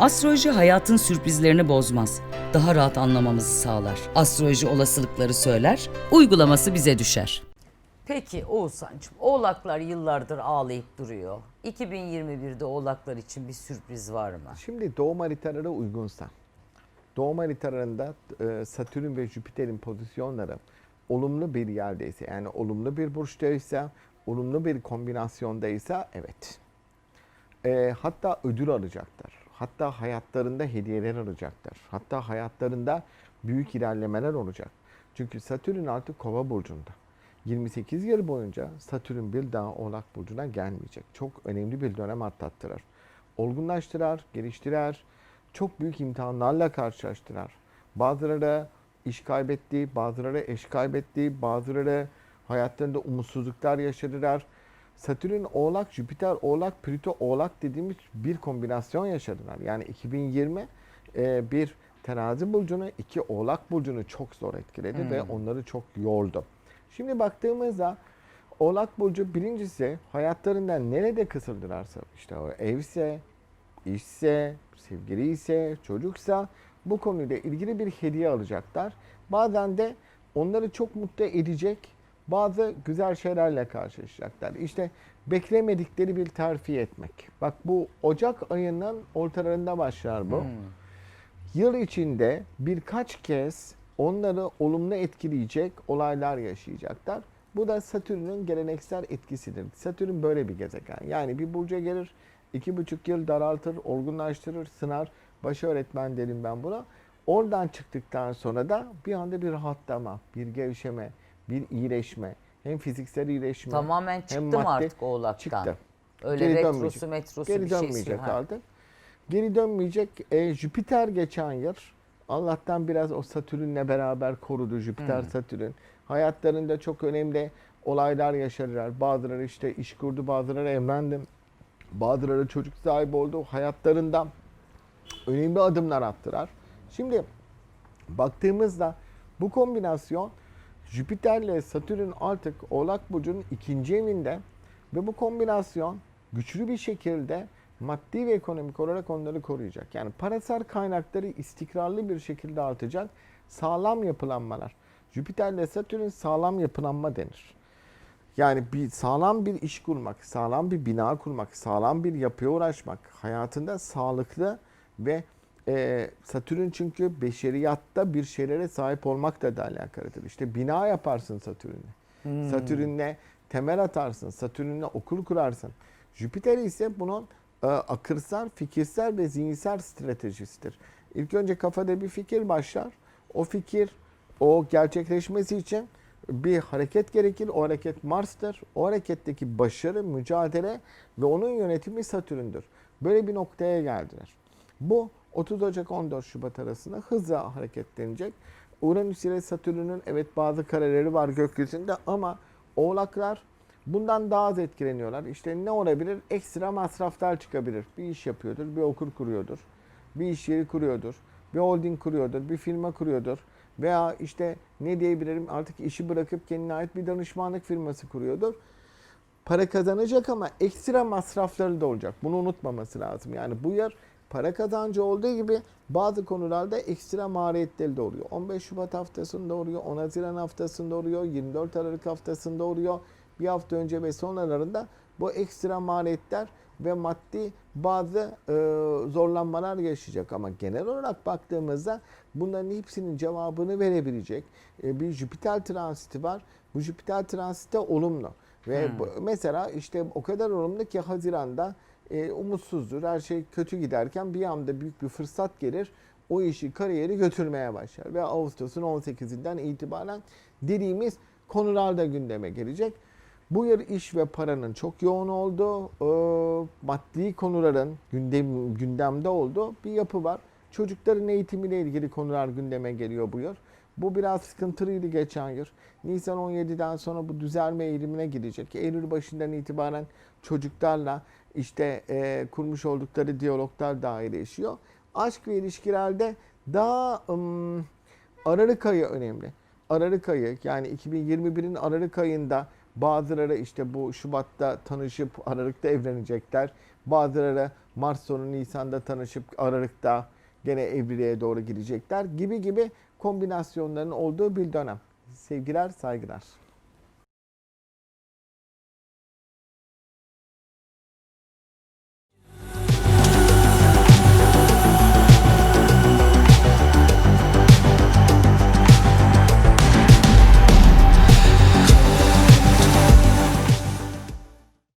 Astroloji hayatın sürprizlerini bozmaz. Daha rahat anlamamızı sağlar. Astroloji olasılıkları söyler, uygulaması bize düşer. Peki Oğuzhan'cığım oğlaklar yıllardır ağlayıp duruyor. 2021'de oğlaklar için bir sürpriz var mı? Şimdi doğum haritaları uygunsa, doğum haritalarında e, Satürn ve Jüpiter'in pozisyonları olumlu bir yerdeyse, yani olumlu bir burçtaysa, olumlu bir kombinasyondaysa evet. E, hatta ödül alacaklar. Hatta hayatlarında hediyeler alacaklar. Hatta hayatlarında büyük ilerlemeler olacak. Çünkü Satürn artık Kova burcunda. 28 yıl boyunca Satürn bir daha Oğlak burcuna gelmeyecek. Çok önemli bir dönem atlattırır. Olgunlaştırar, geliştirer. Çok büyük imtihanlarla karşılaştırar. Bazıları iş kaybetti, bazıları eş kaybetti, bazıları hayatlarında umutsuzluklar yaşadılar. Satürn Oğlak, Jüpiter Oğlak, Plüto Oğlak dediğimiz bir kombinasyon yaşadılar. Yani 2020 e, bir terazi burcunu, iki Oğlak burcunu çok zor etkiledi ve onları çok yordu. Şimdi baktığımızda Oğlak Burcu birincisi hayatlarından nerede kısıldılarsa işte o evse, işse, sevgili ise, çocuksa bu konuyla ilgili bir hediye alacaklar. Bazen de onları çok mutlu edecek bazı güzel şeylerle karşılaşacaklar. İşte beklemedikleri bir terfi etmek. Bak bu Ocak ayının ortalarında başlar bu. Yıl içinde birkaç kez onları olumlu etkileyecek olaylar yaşayacaklar. Bu da Satürn'ün geleneksel etkisidir. Satürn böyle bir gezegen. Yani bir burca gelir, iki buçuk yıl daraltır, olgunlaştırır, sınar. Baş öğretmen derim ben buna. Oradan çıktıktan sonra da bir anda bir rahatlama, bir gevşeme, bir iyileşme. Hem fiziksel iyileşme. Tamamen hem çıktı mı maddi- artık Oğlak'tan? Çıktı. Öyle Geri retrosu dönmeyecek. metrosu Geri bir şey dönmeyecek artık. Geri dönmeyecek. E, Jüpiter geçen yıl Allah'tan biraz o Satürn'le beraber korudu Jüpiter Satürn. Hayatlarında çok önemli olaylar yaşadılar. Bazıları işte iş kurdu, bazıları evlendi. Bazıları çocuk sahibi oldu. Hayatlarında önemli adımlar attılar. Şimdi baktığımızda bu kombinasyon Jüpiter'le Satürn artık Oğlak Burcu'nun ikinci evinde ve bu kombinasyon güçlü bir şekilde maddi ve ekonomik olarak onları koruyacak. Yani parasal kaynakları istikrarlı bir şekilde artacak sağlam yapılanmalar. Jüpiter'le Satürn sağlam yapılanma denir. Yani bir sağlam bir iş kurmak, sağlam bir bina kurmak, sağlam bir yapıya uğraşmak, hayatında sağlıklı ve e, Satürn çünkü beşeriyatta bir şeylere sahip olmakla da alakalıdır. İşte bina yaparsın Satürn'le. Satürn'le temel atarsın, Satürn'le okul kurarsın. Jüpiter ise bunun e, akırsal, fikirsel ve zihinsel stratejisidir. İlk önce kafada bir fikir başlar. O fikir o gerçekleşmesi için bir hareket gerekir. O hareket Mars'tır. O hareketteki başarı, mücadele ve onun yönetimi Satürn'dür. Böyle bir noktaya geldiler. Bu 30 Ocak 14 Şubat arasında hızla hareketlenecek. Uranüs ile Satürn'ün evet bazı kareleri var gökyüzünde ama oğlaklar bundan daha az etkileniyorlar. İşte ne olabilir? Ekstra masraflar çıkabilir. Bir iş yapıyordur, bir okul kuruyordur, bir iş yeri kuruyordur, bir holding kuruyordur, bir firma kuruyordur. Veya işte ne diyebilirim artık işi bırakıp kendine ait bir danışmanlık firması kuruyordur. Para kazanacak ama ekstra masrafları da olacak. Bunu unutmaması lazım. Yani bu yer para kazancı olduğu gibi bazı konularda ekstra maliyetleri de oluyor. 15 Şubat haftasında oluyor, 10 Haziran haftasında oluyor, 24 Aralık haftasında oluyor. Bir hafta önce ve sonralarında bu ekstra maliyetler ve maddi bazı e, zorlanmalar yaşayacak. Ama genel olarak baktığımızda bunların hepsinin cevabını verebilecek e, bir Jüpiter transiti var. Bu Jüpiter transiti olumlu. Ve bu- mesela işte o kadar olumlu ki Haziran'da e, umutsuzdur. Her şey kötü giderken bir anda büyük bir fırsat gelir. O işi, kariyeri götürmeye başlar. Ve Ağustos'un 18'inden itibaren dediğimiz konular da gündeme gelecek. Bu yıl iş ve paranın çok yoğun olduğu, e, maddi konuların gündem, gündemde olduğu bir yapı var. Çocukların eğitimiyle ilgili konular gündeme geliyor bu yıl. Bu biraz sıkıntılıydı geçen yıl. Nisan 17'den sonra bu düzelme eğilimine girecek. Eylül başından itibaren çocuklarla işte e, kurmuş oldukları diyaloglar dahilleşiyor. Aşk ve ilişkilerde daha ım, Aralık ayı önemli. Aralık ayı yani 2021'in Aralık ayında bazıları işte bu Şubat'ta tanışıp Aralık'ta evlenecekler. Bazıları Mart sonu Nisan'da tanışıp Aralık'ta gene evliliğe doğru girecekler gibi gibi kombinasyonların olduğu bir dönem. Sevgiler, saygılar.